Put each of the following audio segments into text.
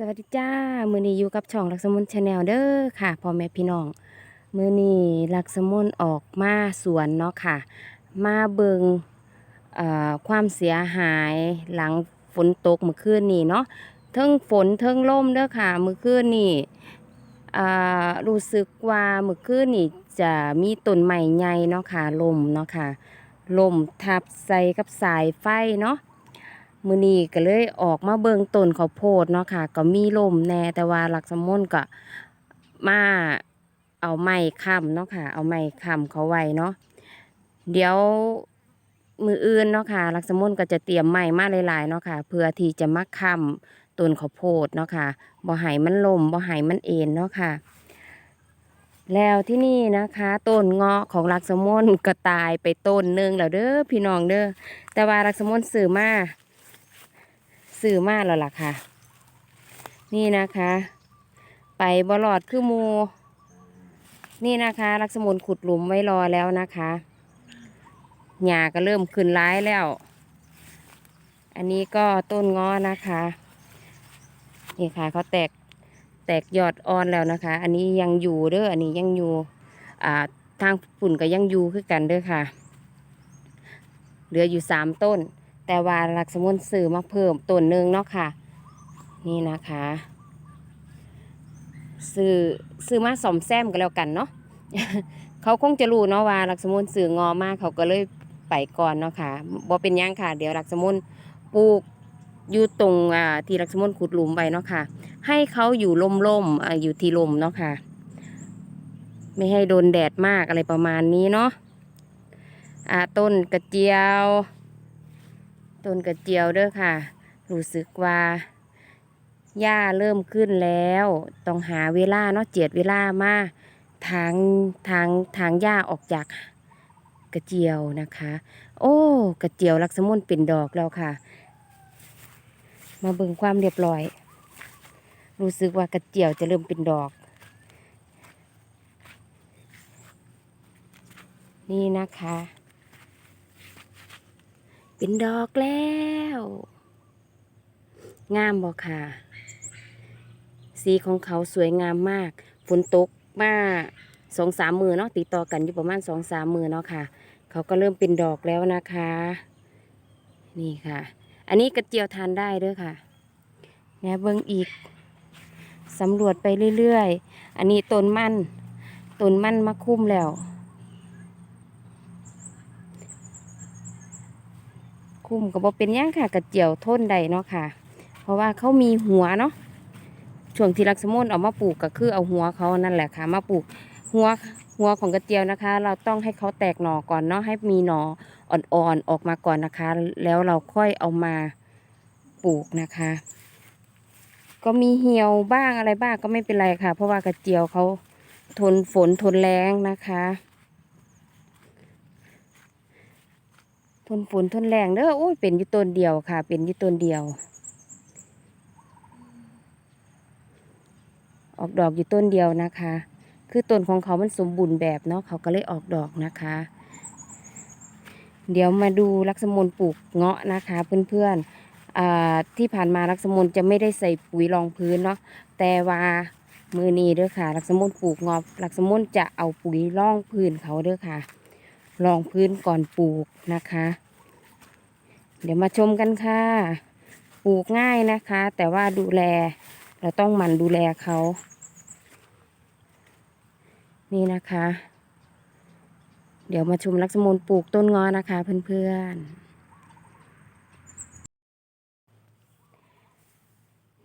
สวัสดีจ้า มือนี้อยู่กับช่องลักษมุนชาแนลเด้อค่ะพ่อแม่พี่น้อง มือนี้ลักษมุนออกมาสวนเนาะค่ะ มาเบิงเอ่อความเสียหายหลังฝนตกเมื่อคืนนี้เนาะเทิงฝนเทิงลมเด้อค่ะ เมื่อคืนนี้อ่รู้สึกว่าเมื่อคืนนี้จะมีต้นไม้ใหญ่เนาะค่ะลมเนาะค่ะลมทับใส่กับสายไฟเนาะ มือนี้ก็เลยออกมาเบิ่งต้นข้าวโพดเนาะค่ะ ก็มีลมแน่แต่ว่าลักษมนก็มาเอาไม้ค้ำเนาะค่ะ เอาไม้ค้ำเขาไว้เนาะเดี๋ยวมืออื่นเนาะค่ะ ลักษมนก็จะเตรียมไม้มาหลายๆเนาะค่ะ เพื่อที่จะมาค้ำต้นข้าวโพดเนาะค่ะบ่ให้มันลมบ่ให้มันเอ็นเนาะค่ะ แล้วที่นี่นะคะต้นเงาะของลักษมนก็ตายไปต้นนึงแล้วเด้อพี่น้องเด้อแต่ว่าลักษมนซื้อมา ซื้อมาแล้วล่ะค่ะ นี่นะคะ ไปบลอดคือมูนี่นะคะ ลักษมุนขุดหลุมไว้รอแล้วนะคะหญ้าก็เริ่มขึ้นร้ายแล้ว อันนี้ก็ต้นง้อนะคะ นี่ค่ะเขาแตกแตกยอดอ่อนแล้วนะคะ อันนี้ยังอยู่เด้ออันนี้ยังอยู่อ่าทางฝุ่นก็ยังอยู่คือกันเด้อค่ะ เหลืออยู่สามต้น แต่ว่าลักษมุนซื้อมาเพิ่มต้นหนึ่งเนาะค่ะ นี่นะคะซื้อซื้อมาสอมแซมกันแล้วกันเนาะเขาคงจะรู้เนาะว่าลักษมุนซื้องอมากเขาก็เลยไปก่อนเนาะค่ะบ่เป็นยังค่ะ เดี๋ยวลักษมุนปลูกอยู่ตรงอ่าที่ลักษมุนขุดหลุมไว้เนาะค่ะ ให้เขาอยู่ล่มๆอ่าอยู่ที่ลมเนาะค่ะ ไม่ให้โดนแดดมากอะไรประมาณนี้เนาะอ่าต้นกระเจียว ต้นกระเจียวเด้อค่ะ รู้สึกว่าหญ้าเริ่มขึ้นแล้ว ต้องหาเวลาเนาะเจียดเวลามาทางทางทางหญ้าออกจากกระเจียวนะคะ โอ้ กระเจียวลักษมุนเป็นดอกแล้วค่ะ มาเบิ่งความเรียบร้อย รู้สึกว่ากระเจียวจะเริ่มเป็นดอก นี่นะคะ เป็นดอกแล้ว งามบ่ค่ะ สีของเขาสวยงามมาก ฝนตกมาสองสามมือเนาะติดต่อกันอยู่ประมาณสองสามมือเนาะค่ะ เขาก็เริ่มเป็นดอกแล้วนะคะ นี่ค่ะ อันนี้กระเจียวทานได้ด้วยค่ะแหนเบิ้งอีกสำรวจไปเรื่อยๆ อันนี้ต้นมันต้นมันมาคุ้มแล้ว คุ้มก็บ่เป็นหยังค่ะกระเจียวทนได้เนาะค่ะ เพราะว่าเขามีหัวเนาะช่วงที่ลักษมนเอามาปลูกก็คือเอาหัวเขานั่นแหละค่ะ มาปลูกหัวหัวของกระเจียวนะคะ เราต้องให้เขาแตกหน่อก่อนเนาะให้มีหน่ออ่อนๆออกมาก่อนนะคะ แล้วเราค่อยเอามาปลูกนะคะ ก็มีเหี่ยวบ้างอะไรบ้างก็ไม่เป็นไรค่ะ เพราะว่ากระเจียวเขาทนฝนทนแรงนะคะ ทนฝนทนแรงเด้อโอ้ยเป็นอยู่ต้นเดียวค่ะ เป็นอยู่ต้นเดียว ออกดอกอยู่ต้นเดียวนะคะ คือต้นของเขามันสมบูรณ์แบบเนาะเขาก็เลยออกดอกนะคะ เดี๋ยวมาดูลักษมนปลูกเงาะนะคะ เพื่อนๆอ่าที่ผ่านมาลักษมนจะไม่ได้ใส่ปุ๋ยรองพื้นเนาะแต่ว่ามือนี้เด้อค่ะลักษมนปลูกเงาะลักษมนจะเอาปุ๋ยรองพื้นเขาเด้อค่ะ รองพื้นก่อนปลูกนะคะ เดี๋ยวมาชมกันค่ะ ปลูกง่ายนะคะ แต่ว่าดูแล เราต้องหมั่นดูแลเขา นี่นะคะ เดี๋ยวมาชมลักษมนปลูกต้นงอนะคะเพื่อนๆ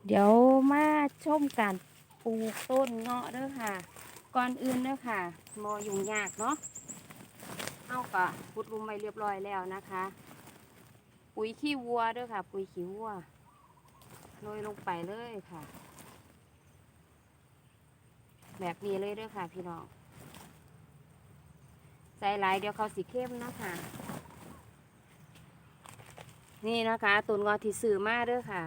เดี๋ยวมาชมการปลูกต้นเงาะเด้อค่ะ ก่อนอื่นเด้อค่ะมอยุ่งยากเนาะ เอากะพุดลุมไปเรียบร้อยแล้วนะคะ ปุ๋ยขี้วัวด้วยค่ะ ปุ๋ยขี้วัวโรยลงไปเลยค่ะ แบบนี้เลยด้วยค่ะ พี่น้องใส่หลายเดี๋ยวเขาสีเข้มนะค่ะนี่นะคะตุนงอที่ซื้อมาเด้อค่ะ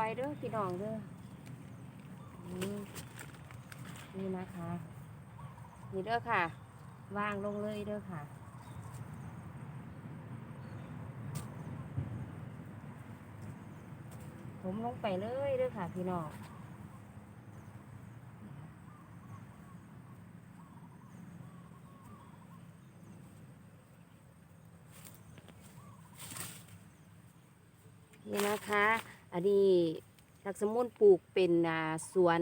อยเด้อพี่น้องเด้อนี่นะคะนี่เด้อค่ะ วางลงเลยเด้อค่ะผมลงไปเลยเด้อค่ะพี่น้องนี่นะคะ อันนี้ลักสมุนปลูกเป็นสวน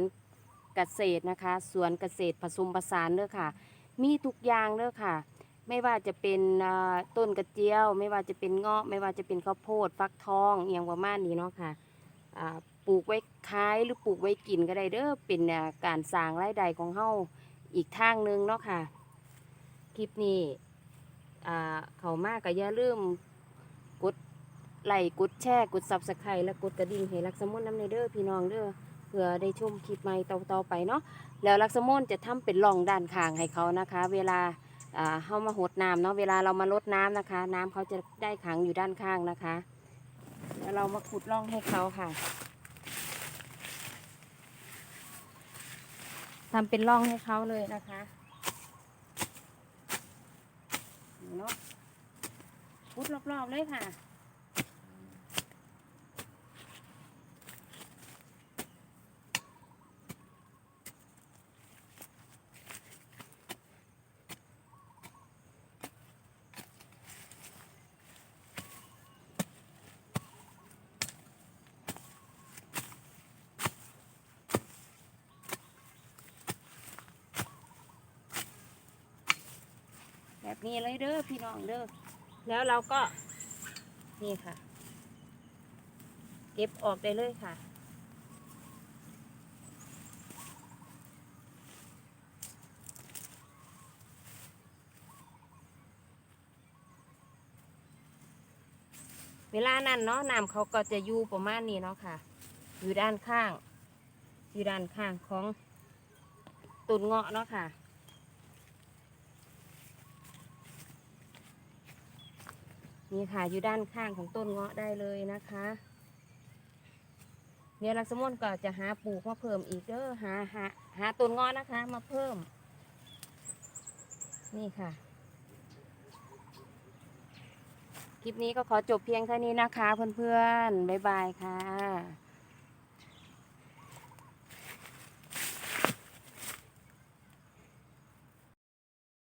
เกษตรนะคะ สวนเกษตรผสมผสานเด้อค่ะ มีทุกอย่างเด้อค่ะ ไม่ว่าจะเป็นต้นกระเจียว ไม่ว่าจะเป็นเงาะ ไม่ว่าจะเป็นข้าวโพดฟักทองอย่างประมาณนี้เนาะค่ะปลูกไว้ขายหรือปลูกไว้กินก็ได้เด้อเป็นการสร้างรายได้ของเฮาอีกทางหนึงเนาะค่ะ คลิปนี้เขามากก็อย่าลืม ไลค์กดแชร์กดซับสไครต์และกดกระดิ่งให้รักสมุนน้ำในเด้อพี่น้องเด้อเพื่อได้ชมคลิปใหม่ต่อๆไปเนาะแล้วลักษมนจะทำเป็นร่องด้านข้างให้เขานะคะ เวลาอ่าเฮามาหดน้ำเนาะเวลาเรามาลดน้ำนะคะ น้ำเขาจะได้ขังอยู่ด้านข้างนะคะ แล้วเรามาขุดร่องให้เขาค่ะทำเป็นร่องให้เขาเลยนะคะเนาะขุดรอบๆเลยค่ะ แบบนี้เลยเด้อพี่น้องเด้อแล้วเราก็นี่ค่ะ เก็บออกได้เลยค่ะ เวลานั้นเนาะน้ำเขาก็จะอยู่ประมาณนี้เนาะค่ะ อยู่ด้านข้าง อยู่ด้านข้างของตุนเงาะเนาะค่ะ นี่ค่ะอยู่ด้านข้างของต้นเงาะได้เลยนะคะเนี่ยลักษมนก็จะหาปลูกมาเพิ่มอีกเด้อหาหาหาต้นเงาะนะคะ มาเพิ่ม นี่ค่ะคลิปนี้ก็ขอจบเพียงเท่านี้นะคะเพื่อนๆ บ๊ายบายค่ะ